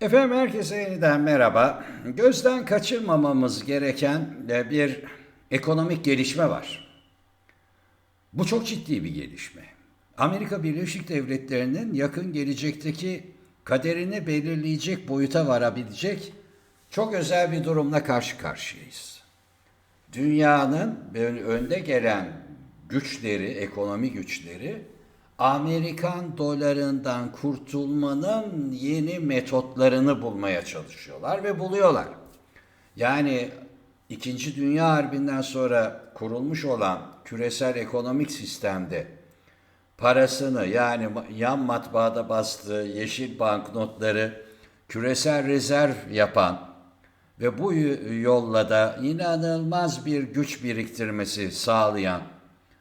Efendim herkese yeniden merhaba. Gözden kaçırmamamız gereken e, bir ekonomik gelişme var. Bu çok ciddi bir gelişme. Amerika Birleşik Devletleri'nin yakın gelecekteki kaderini belirleyecek boyuta varabilecek çok özel bir durumla karşı karşıyayız. Dünyanın önde gelen güçleri, ekonomi güçleri Amerikan dolarından kurtulmanın yeni metotlarını bulmaya çalışıyorlar ve buluyorlar. Yani İkinci Dünya Harbi'nden sonra kurulmuş olan küresel ekonomik sistemde parasını yani yan matbaada bastığı yeşil banknotları küresel rezerv yapan ve bu yolla da inanılmaz bir güç biriktirmesi sağlayan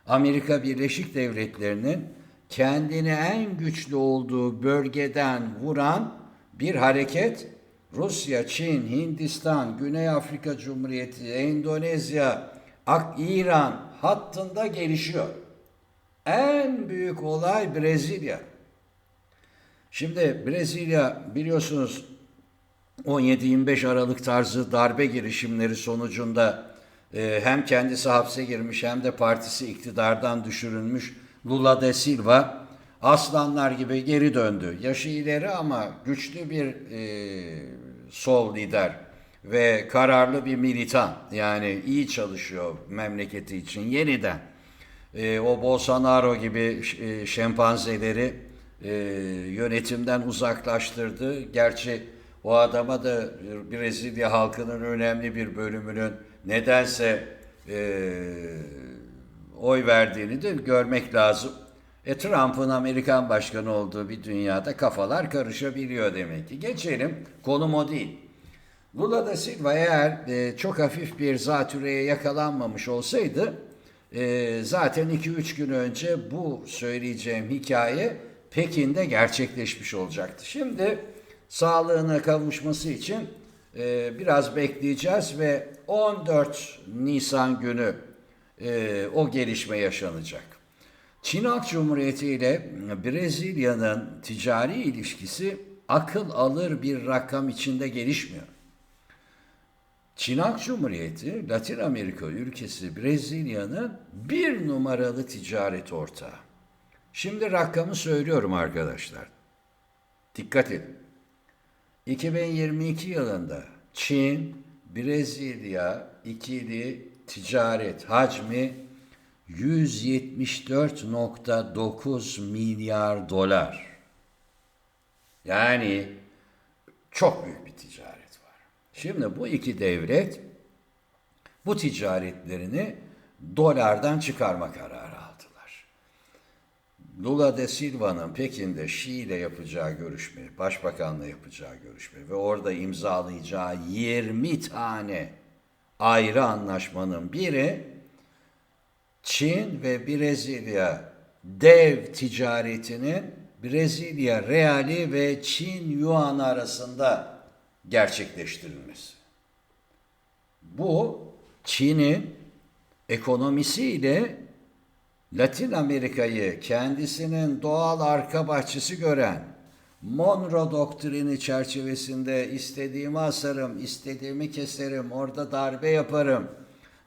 Amerika Birleşik Devletleri'nin kendini en güçlü olduğu bölgeden vuran bir hareket Rusya, Çin, Hindistan, Güney Afrika Cumhuriyeti, Endonezya, Ak İran hattında gelişiyor. En büyük olay Brezilya. Şimdi Brezilya biliyorsunuz 17-25 Aralık tarzı darbe girişimleri sonucunda e, hem kendisi hapse girmiş hem de partisi iktidardan düşürülmüş Lula da Silva aslanlar gibi geri döndü. Yaşı ileri ama güçlü bir e, sol lider ve kararlı bir militan. Yani iyi çalışıyor memleketi için yeniden. E, o Bolsonaro gibi e, şempanzeleri e, yönetimden uzaklaştırdı. Gerçi o adama da Brezilya halkının önemli bir bölümünün nedense e, oy verdiğini de görmek lazım. E Trump'ın Amerikan başkanı olduğu bir dünyada kafalar karışabiliyor demek ki. Geçelim, konum o değil. Lula da Silva eğer e, çok hafif bir zatürreye yakalanmamış olsaydı e, zaten 2-3 gün önce bu söyleyeceğim hikaye Pekin'de gerçekleşmiş olacaktı. Şimdi sağlığına kavuşması için e, biraz bekleyeceğiz ve 14 Nisan günü e, o gelişme yaşanacak. Çin Halk Cumhuriyeti ile Brezilya'nın ticari ilişkisi akıl alır bir rakam içinde gelişmiyor. Çin Halk Cumhuriyeti, Latin Amerika ülkesi Brezilya'nın bir numaralı ticaret ortağı. Şimdi rakamı söylüyorum arkadaşlar. Dikkat edin. 2022 yılında Çin, Brezilya ikili ticaret hacmi 174.9 milyar dolar. Yani çok büyük bir ticaret var. Şimdi bu iki devlet bu ticaretlerini dolardan çıkarma kararı aldılar. Lula da Silva'nın Pekin'de Şi ile yapacağı görüşme, başbakanla yapacağı görüşme ve orada imzalayacağı 20 tane ayrı anlaşmanın biri Çin ve Brezilya dev ticaretinin Brezilya reali ve Çin yuan arasında gerçekleştirilmesi. Bu Çin'in ekonomisiyle Latin Amerika'yı kendisinin doğal arka bahçesi gören Monroe doktrini çerçevesinde istediğimi asarım, istediğimi keserim, orada darbe yaparım,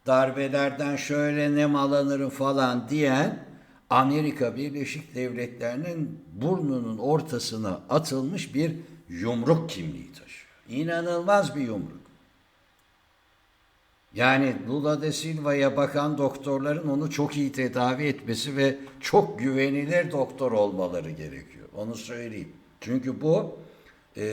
darbelerden şöyle nem alınırım falan diyen Amerika Birleşik Devletleri'nin burnunun ortasına atılmış bir yumruk kimliği taşıyor. İnanılmaz bir yumruk. Yani Lula da Silva'ya bakan doktorların onu çok iyi tedavi etmesi ve çok güvenilir doktor olmaları gerekiyor. Onu söyleyeyim. Çünkü bu e,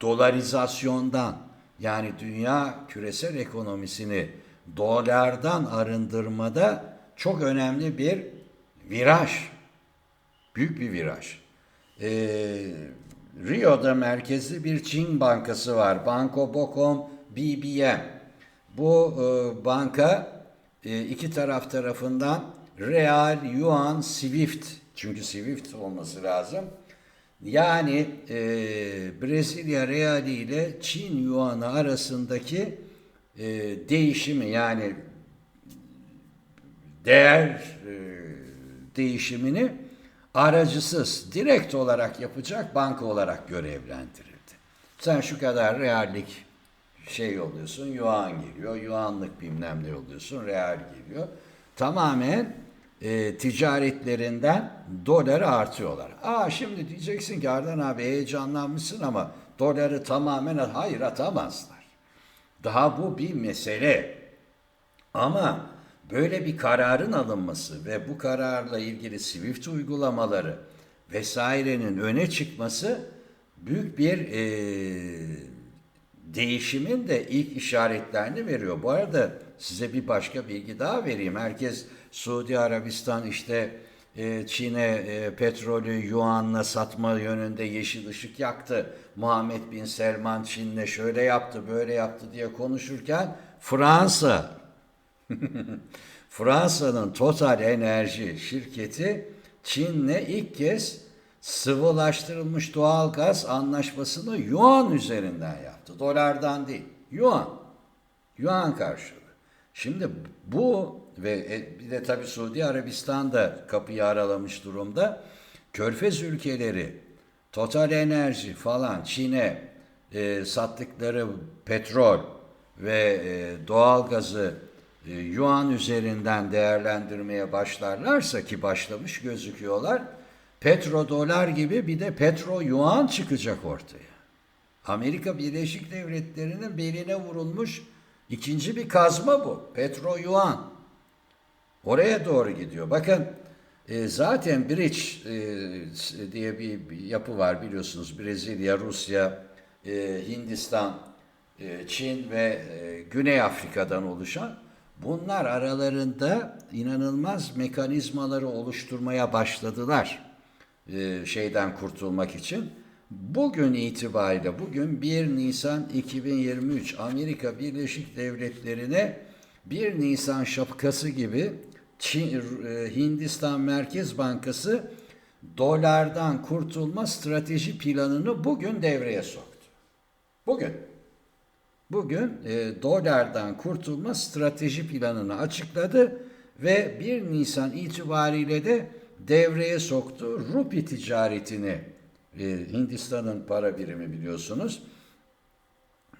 dolarizasyondan yani dünya küresel ekonomisini dolardan arındırmada çok önemli bir viraj. Büyük bir viraj. E, Rio'da merkezli bir Çin bankası var. Banco Bocom BBM. Bu e, banka e, iki taraf tarafından Real, Yuan, Swift çünkü Swift olması lazım yani e, Brezilya Reali ile Çin Yuan'ı arasındaki e, değişimi yani değer e, değişimini aracısız direkt olarak yapacak banka olarak görevlendirildi. Sen şu kadar reallik şey yolluyorsun, yuan geliyor. Yuanlık bilmem ne yolluyorsun, real geliyor. Tamamen e, ticaretlerinden doları artıyorlar. Aa şimdi diyeceksin ki Ardan abi heyecanlanmışsın ama doları tamamen hayır atamazlar. Daha bu bir mesele. Ama böyle bir kararın alınması ve bu kararla ilgili Swift uygulamaları vesairenin öne çıkması büyük bir e, değişimin de ilk işaretlerini veriyor. Bu arada size bir başka bilgi daha vereyim. Herkes Suudi Arabistan işte e, Çin'e e, petrolü yuanla satma yönünde yeşil ışık yaktı. Muhammed Bin Selman Çin'le şöyle yaptı, böyle yaptı diye konuşurken Fransa Fransa'nın Total Enerji şirketi Çin'le ilk kez sıvılaştırılmış doğal gaz anlaşmasını yuan üzerinden yaptı. Dolardan değil. Yuan. Yuan karşılığı. Şimdi bu ve e, bir de tabii Suudi Arabistan da kapıyı aralamış durumda. Körfez ülkeleri Total Enerji falan Çin'e e, sattıkları petrol ve e, doğal gazı e, yuan üzerinden değerlendirmeye başlarlarsa ki başlamış gözüküyorlar. Petrodolar gibi bir de petro yuan çıkacak ortaya. Amerika Birleşik Devletleri'nin beline vurulmuş ikinci bir kazma bu. Petro yuan. Oraya doğru gidiyor. Bakın e, zaten Bridge e, diye bir, bir yapı var biliyorsunuz. Brezilya, Rusya, e, Hindistan, e, Çin ve e, Güney Afrika'dan oluşan bunlar aralarında inanılmaz mekanizmaları oluşturmaya başladılar e, şeyden kurtulmak için. Bugün itibariyle bugün 1 Nisan 2023 Amerika Birleşik Devletleri'ne 1 Nisan şapkası gibi Çin, e, Hindistan Merkez Bankası dolardan kurtulma strateji planını bugün devreye soktu. Bugün. Bugün e, dolardan kurtulma strateji planını açıkladı ve 1 Nisan itibariyle de devreye soktu. Rupi ticaretini e, Hindistan'ın para birimi biliyorsunuz.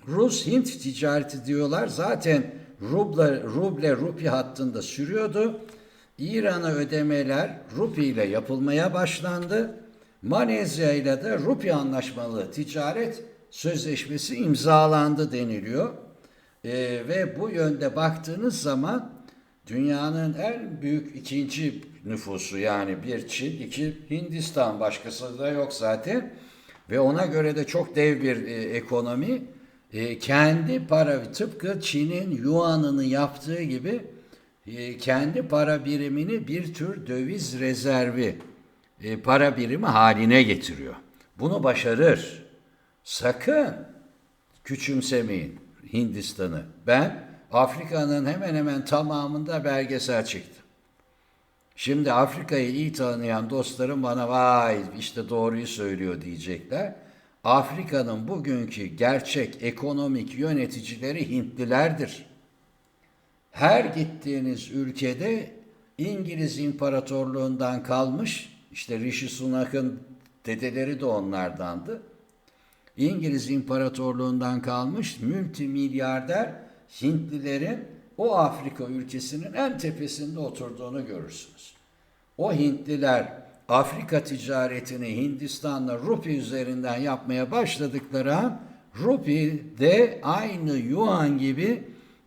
Rus-Hint ticareti diyorlar. Zaten ruble, ruble rupi hattında sürüyordu. İran'a ödemeler rupi ile yapılmaya başlandı. Malezya ile de rupi anlaşmalı ticaret sözleşmesi imzalandı deniliyor. Ee, ve bu yönde baktığınız zaman dünyanın en büyük ikinci nüfusu yani bir Çin, iki Hindistan başkası da yok zaten. Ve ona göre de çok dev bir e, ekonomi. E, kendi para tıpkı Çin'in yuanını yaptığı gibi e, kendi para birimini bir tür döviz rezervi e, para birimi haline getiriyor. Bunu başarır. Sakın küçümsemeyin Hindistan'ı. Ben Afrika'nın hemen hemen tamamında belgesel çektim. Şimdi Afrika'yı iyi tanıyan dostlarım bana vay işte doğruyu söylüyor diyecekler. Afrika'nın bugünkü gerçek ekonomik yöneticileri Hintlilerdir. Her gittiğiniz ülkede İngiliz İmparatorluğundan kalmış, işte Rishi Sunak'ın dedeleri de onlardandı. İngiliz İmparatorluğundan kalmış multimilyarder Hintlilerin o Afrika ülkesinin en tepesinde oturduğunu görürsünüz. O Hintliler Afrika ticaretini Hindistan'la Rupi üzerinden yapmaya başladıkları an Rupi de aynı Yuan gibi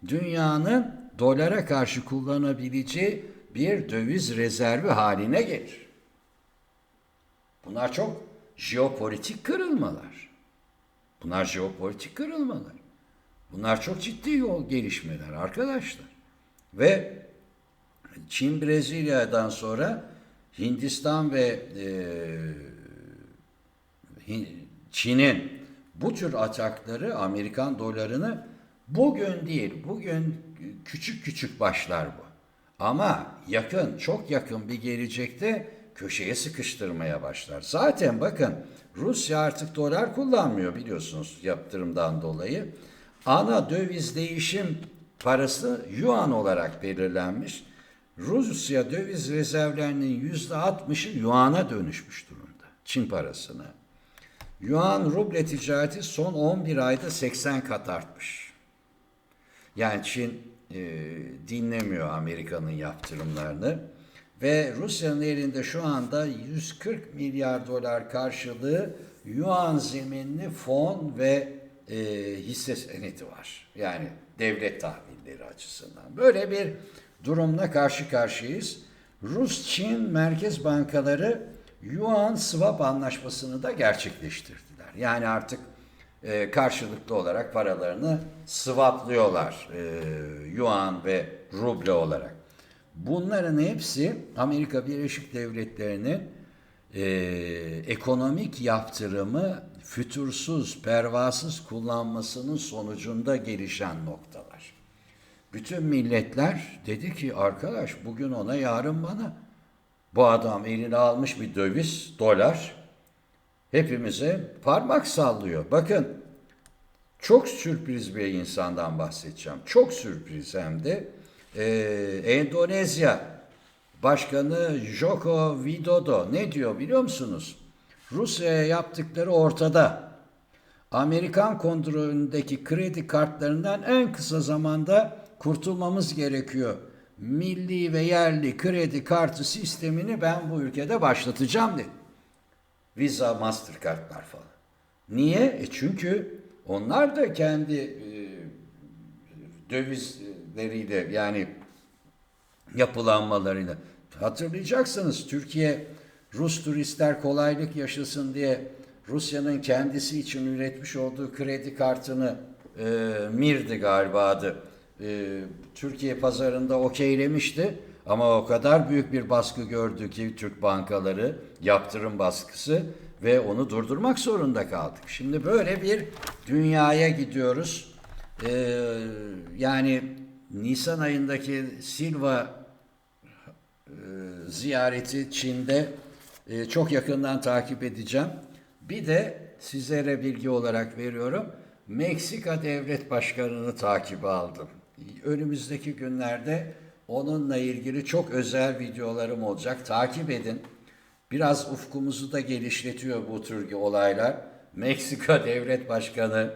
dünyanın dolara karşı kullanabileceği bir döviz rezervi haline gelir. Bunlar çok jeopolitik kırılmalar. Bunlar jeopolitik kırılmalar. Bunlar çok ciddi yol gelişmeler arkadaşlar. Ve Çin Brezilya'dan sonra Hindistan ve e, Çin'in bu tür atakları Amerikan dolarını bugün değil, bugün küçük küçük başlar bu. Ama yakın, çok yakın bir gelecekte köşeye sıkıştırmaya başlar. Zaten bakın Rusya artık dolar kullanmıyor biliyorsunuz yaptırımdan dolayı. Ana döviz değişim parası yuan olarak belirlenmiş. Rusya döviz rezervlerinin yüzde altmışı yuana dönüşmüş durumda. Çin parasına. Yuan ruble ticareti son 11 ayda 80 kat artmış. Yani Çin e, dinlemiyor Amerika'nın yaptırımlarını ve Rusya'nın elinde şu anda 140 milyar dolar karşılığı yuan zeminli fon ve e, hisse senedi var. Yani devlet tahvilleri açısından. Böyle bir durumla karşı karşıyayız. Rus-Çin merkez bankaları yuan swap anlaşmasını da gerçekleştirdiler. Yani artık e, karşılıklı olarak paralarını swaplıyorlar e, yuan ve ruble olarak. Bunların hepsi Amerika Birleşik Devletleri'nin e, ekonomik yaptırımı fütursuz, pervasız kullanmasının sonucunda gelişen noktalar. Bütün milletler dedi ki arkadaş bugün ona yarın bana. Bu adam eline almış bir döviz, dolar. Hepimize parmak sallıyor. Bakın çok sürpriz bir insandan bahsedeceğim. Çok sürpriz hem de. Ee, Endonezya Başkanı Joko Widodo ne diyor biliyor musunuz? Rusya'ya yaptıkları ortada. Amerikan kontrolündeki kredi kartlarından en kısa zamanda kurtulmamız gerekiyor. Milli ve yerli kredi kartı sistemini ben bu ülkede başlatacağım dedi. Visa, Mastercard'lar falan. Niye? E çünkü onlar da kendi e, dövizleriyle yani yapılanmalarıyla hatırlayacaksınız Türkiye Rus turistler kolaylık yaşasın diye Rusya'nın kendisi için üretmiş olduğu kredi kartını e, Mir'di galiba adı. E, Türkiye pazarında okeylemişti ama o kadar büyük bir baskı gördü ki Türk bankaları yaptırım baskısı ve onu durdurmak zorunda kaldık. Şimdi böyle bir dünyaya gidiyoruz. E, yani Nisan ayındaki Silva e, ziyareti Çin'de e, çok yakından takip edeceğim. Bir de sizlere bilgi olarak veriyorum. Meksika Devlet Başkanı'nı takibe aldım. Önümüzdeki günlerde onunla ilgili çok özel videolarım olacak. Takip edin. Biraz ufkumuzu da genişletiyor bu tür olaylar. Meksika Devlet Başkanı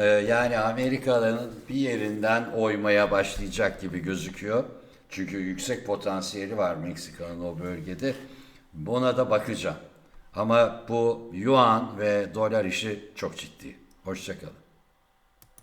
e, yani Amerika'nın bir yerinden oymaya başlayacak gibi gözüküyor. Çünkü yüksek potansiyeli var Meksika'nın o bölgede. Buna da bakacağım. Ama bu yuan ve dolar işi çok ciddi. Hoşçakalın.